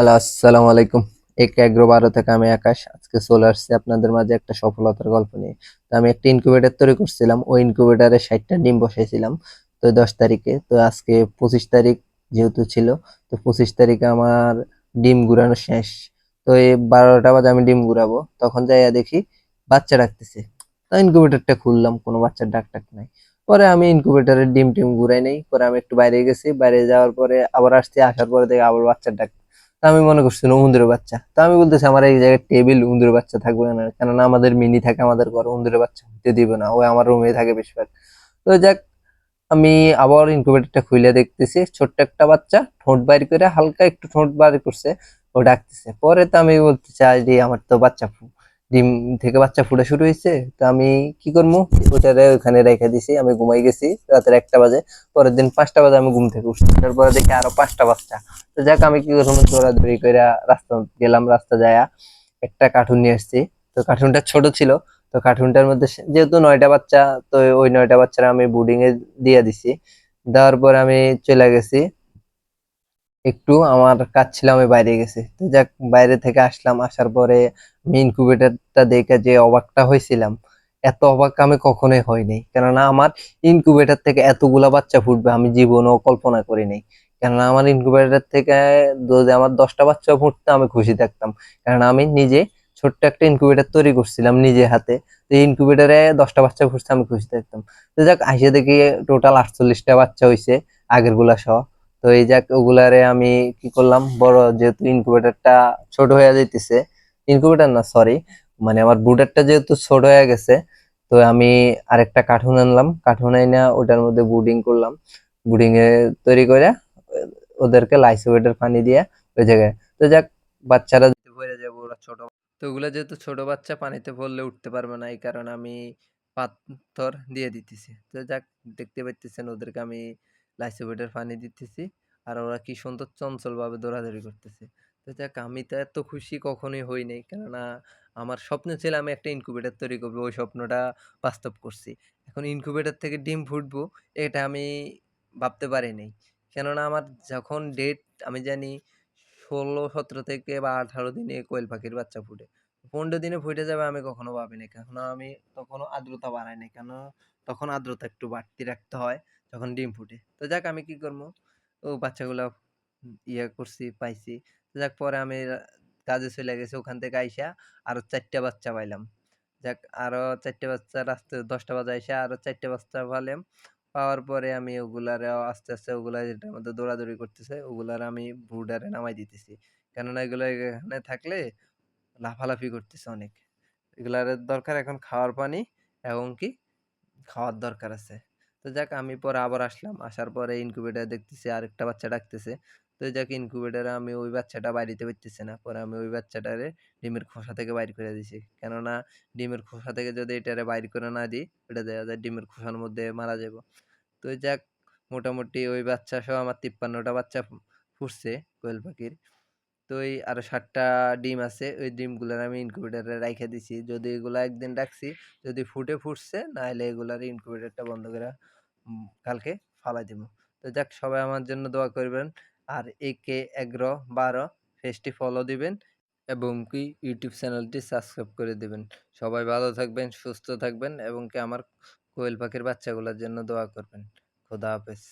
Hello, আসসালামু আলাইকুম। এক এগ্রো বারো থেকে আমি আকাশ। আজকে চলে আসছি আপনাদের মাঝে একটা সফলতার গল্প নিয়ে। তো আমি একটা ইনকিউবেটর তৈরি করছিলাম। ওই ইনকিউবেটারে ষাটটা ডিম বসাইছিলাম। তো দশ তারিখে। তো আজকে পঁচিশ তারিখ যেহেতু ছিল, তো পঁচিশ তারিখে আমার ডিম ঘুরানো শেষ। তো এই বারোটা বাজে আমি ডিম ঘুরাবো তখন যাইয়া দেখি বাচ্চা ডাকতেছে। তো ইনকিউবেটরটা খুললাম। কোনো বাচ্চার ডাক টাক নাই। পরে আমি ইনকিউবেটরের ডিম টিম ঘুরাই নেই। পরে আমি একটু বাইরে গেছি। বাইরে যাওয়ার পরে আবার আসছি। আসার পরে দেখি আবার বাচ্চার ডাক তা আমি মনে করছিলাম উন্দুরের বাচ্চা। তা আমি বলতেছি, আমার এই জায়গায় টেবিল উন্দুরের বাচ্চা থাকবে না, কেননা আমাদের মিনি থাকে আমাদের ঘর উন্দুরের বাচ্চা হতে দিবে না, ও আমার রুমে থাকে বেশিরভাগ। তো যাক, আমি আবার ইনকিউবেটরটা খুলে দেখতেছি, ছোট্ট একটা বাচ্চা, ঠোঁট বাইর করে হালকা একটু ঠোঁট বাইর করছে, ও ডাকতেছে। পরে তো আমি বলতে চাই যে আমার তো বাচ্চা ডিম থেকে বাচ্চা ফুটা শুরু হয়েছে, তো আমি কি করব? ওটারে ওখানে রেখে দিছি, আমি ঘুমাই গেছি, রাতের একটা বাজে, পরের দিন পাঁচটা বাজে আমি ঘুম থেকে উঠছি। তারপরে দেখি আরও পাঁচটা বাচ্চা তো যাক, আমি কি করলাম দৌড়াদৌড়ি করে রাস্তা গেলাম, রাস্তা যায়া একটা কার্টুন নিয়ে এসেছি তো কার্টুনটা ছোট ছিল, তো কার্টুনটার মধ্যে যেহেতু নয়টা বাচ্চা, তো ওই নয়টা বাচ্চারা আমি বোর্ডিং এ দিয়ে দিছি। দেওয়ার পর আমি চলে গেছি। একটু আমার কাজ ছিল, আমি বাইরে গেছি। তো যাক, বাইরে থেকে আসলাম, আসার পরে আমি ইনকিউবেটরটা দেখে যে অবাকটা হয়েছিলাম। এত অবাক আমি কখনোই হইনি। কেননা আমার ইনকিউবেটর থেকে এতগুলা বাচ্চা ফুটবে আমি জীবনেও কল্পনা করি নাই। কেননা আমার ইনকিউবেটর থেকে যদি আমার দশটা বাচ্চা ফুটতো, আমি খুশি থাকতাম। কেননা আমি নিজে ছোট্ট একটা ইনকিউবেটর তৈরি করছিলাম নিজে হাতে। তো ইনকিউবেটরে দশটা বাচ্চা ফুটছে, আমি খুশি থাকতাম। তো যাক আসে দেখি টোটাল আটচল্লিশটা বাচ্চা হয়েছে আগেরগুলা সহ তো এই যাক, ওগুলারে আমি কি করলাম? বড় যেহেতু ইনকিউবেটরটা ছোট হয়ে যাইতেছে ইনকিউবেটর না সরি মানে আমার বুডারটা যেহেতু ছোট হয়ে গেছে, তো আমি আরেকটা কার্টুন আনলাম। কার্টুন আইনা ওটার মধ্যে বুডিং করলাম। বুডিং এ তৈরি করে, ওদেরকে লাইসোভেটের পানি দিয়ে ওই জায়গায়, তো যাক, বাচ্চারা ভরে যাবে, ওরা ছোট। তো ওগুলো যেহেতু ছোট বাচ্চা, পানিতে পড়লে উঠতে পারবে না, এই কারণে আমি পাথর দিয়ে দিতেছি। তো যাক, দেখতে পাইতেছেন ওদেরকে আমি লাইসোভেটের পানি দিতেছি। আর ওরা কি সুন্দর চঞ্চল ভাবে দৌড়াদৌড়ি করতেছে। তো যাক, আমি তো এত খুশি কখনোই হই নাই। কেননা, আমার স্বপ্ন ছিল আমি একটা ইনকিউবেটর তৈরি করব, ওই স্বপ্নটা বাস্তব করছি। এখন ইনকিউবেটর থেকে ডিম ফুটবো, এটা আমি ভাবতে পারি নাই। কেননা, আমার যখন ডেট আমি জানি ষোলো, সতেরো থেকে বা আঠারো দিনে কোয়েল পাখির বাচ্চা ফুটে। পনেরো দিনে ফুটে যাবে আমি কখনো ভাবিনি। কেন আমি তখনও আর্দ্রতা বাড়াই নাই। কেন তখন আর্দ্রতা একটু বাড়তি রাখতে হয়। যখন ডিম ফুটে। তো যাক আমি কি করব? ও বাচ্চাগুলো ইয়ে করছি, পাইছি। তো যাক পরে আমি কাজে চলে গেছি ওখান থেকে আইসা আরও চারটা বাচ্চা পাইলাম। যাক আরও চারটে বাচ্চা রাস্তা দশটা বাজে আইসা আরও চারটে বাচ্চা পাইলাম। পাওয়ার পরে আমি ওগুলারে আস্তে আস্তে ওগুলা যেটার মধ্যে দৌড়াদৌড়ি করতেছে, ওগুলার আমি ব্রুডারে নামাই দিতেছি। কেননা এগুলো এখানে থাকলে লাফালাফি করতেছে অনেক। এগুলার দরকার এখন খাওয়ার পানি এবং কি? খাওয়ার দরকার আছে। তো যাক, আমি পরে আবার আসলাম। আসার পরে ইনকিউবেটার দেখতেছি আরেকটা বাচ্চা ডাকতেছে। তো যাক ইনকিউবেটারে আমি ওই বাচ্চাটা বাইরিতে পারতেছি না। পরে আমি ওই বাচ্চাটারে ডিমের খোসা থেকে বাইর করে দিছি। কেননা ডিমের খোসা থেকে যদি এটারে বাইর করে না দিই, এটা দেখা যায় ডিমের খোসার মধ্যে মারা যাব তো যাক, মোটামুটি ওই বাচ্চা সহ আমার তিপ্পান্নটা বাচ্চা ফুটছে কোয়েল পাখির। তো ওই আরও সাতটা ডিম আছে, ওই ডিমগুলোর আমি ইনকিউবেটারে রাইখে দিছি। যদি এগুলা একদিন রাখছি, যদি ফুটে ফুটছে নাহলে এগুলার ইনকিউবেটারটা বন্ধ করে কালকে ফালাই দিব। তো যাক, সবাই আমার জন্য দোয়া করবেন। আর একে এগ্রো বারো পেজটি ফলো দিবেন এবং কি ইউটিউব চ্যানেলটি সাবস্ক্রাইব করে দিবেন। সবাই ভালো থাকবেন, সুস্থ থাকবেন এবং কি আমার কোয়েল পাখির বাচ্চাগুলোর জন্য দোয়া করবেন। খোদা হাফেজ।